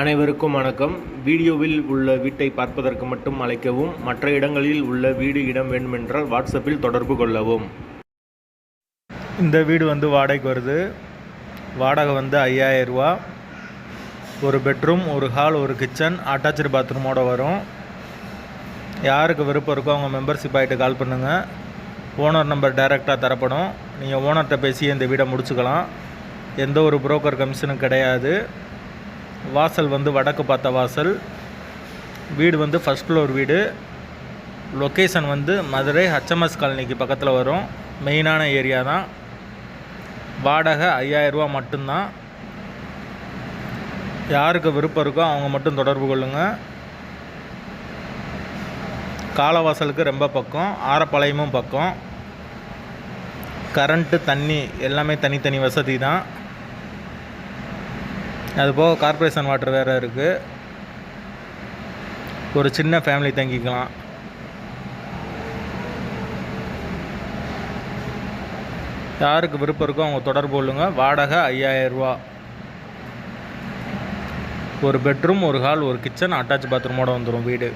அனைவருக்கும் வணக்கம். வீடியோவில் உள்ள வீட்டை பார்ப்பதற்கு மட்டும் அழைக்கவும் மற்ற இடங்களில் உள்ள வீடு இடம் வேண்டுமென்றால் வாட்ஸ்அப்பில் தொடர்பு கொள்ளவும். இந்த வீடு வந்து வாடகைக்கு வருது. வாடகை வந்து ஐயாயிரரூவா ஒரு பெட்ரூம் ஒரு ஹால் ஒரு கிச்சன் அட்டாச்சு பாத்ரூமோடு வரும். யாருக்கு விருப்பம் இருக்கோ அவங்க மெம்பர்ஷிப் ஆகிட்டு கால் பண்ணுங்கள் ஓனர் நம்பர் டைரெக்டாக தரப்படும். நீங்கள் ஓனர்கிட்ட பேசி இந்த வீடை முடிச்சுக்கலாம். எந்த ஒரு புரோக்கர் கமிஷனும் கிடையாது. வாசல் வந்து வடக்கு பார்த்த வாசல். வீடு வந்து ஃபஸ்ட் ஃப்ளோர் வீடு. லொக்கேஷன் வந்து மதுரை ஹச்எம்எஸ் காலனிக்கு பக்கத்தில் வரும். மெயினான ஏரியா தான். வாடகை ஐயாயிரரூபா மட்டும்தான். யாருக்கு விருப்பம் இருக்கோ அவங்க மட்டும் தொடர்பு கொள்ளுங்கள் காலவாசலுக்கு ரொம்ப பக்கம். ஆரப்பாளையமும் பக்கம். கரண்ட்டு தண்ணி எல்லாமே தனித்தனி வசதி தான். அது போக கார்ப்பரேஷன் வாட்டர் வேறு இருக்குது ஒரு சின்ன ஃபேமிலி தங்கிக்கலாம். யாருக்கு விருப்பம் இருக்கோ அவங்க தொடர்பு கொள்ளுங்க. வாடகை ஐயாயிரரூவா ஒரு பெட்ரூம் ஒரு ஹால் ஒரு கிச்சன் அட்டாச் பாத்ரூமோடு வந்துடும் வீடு.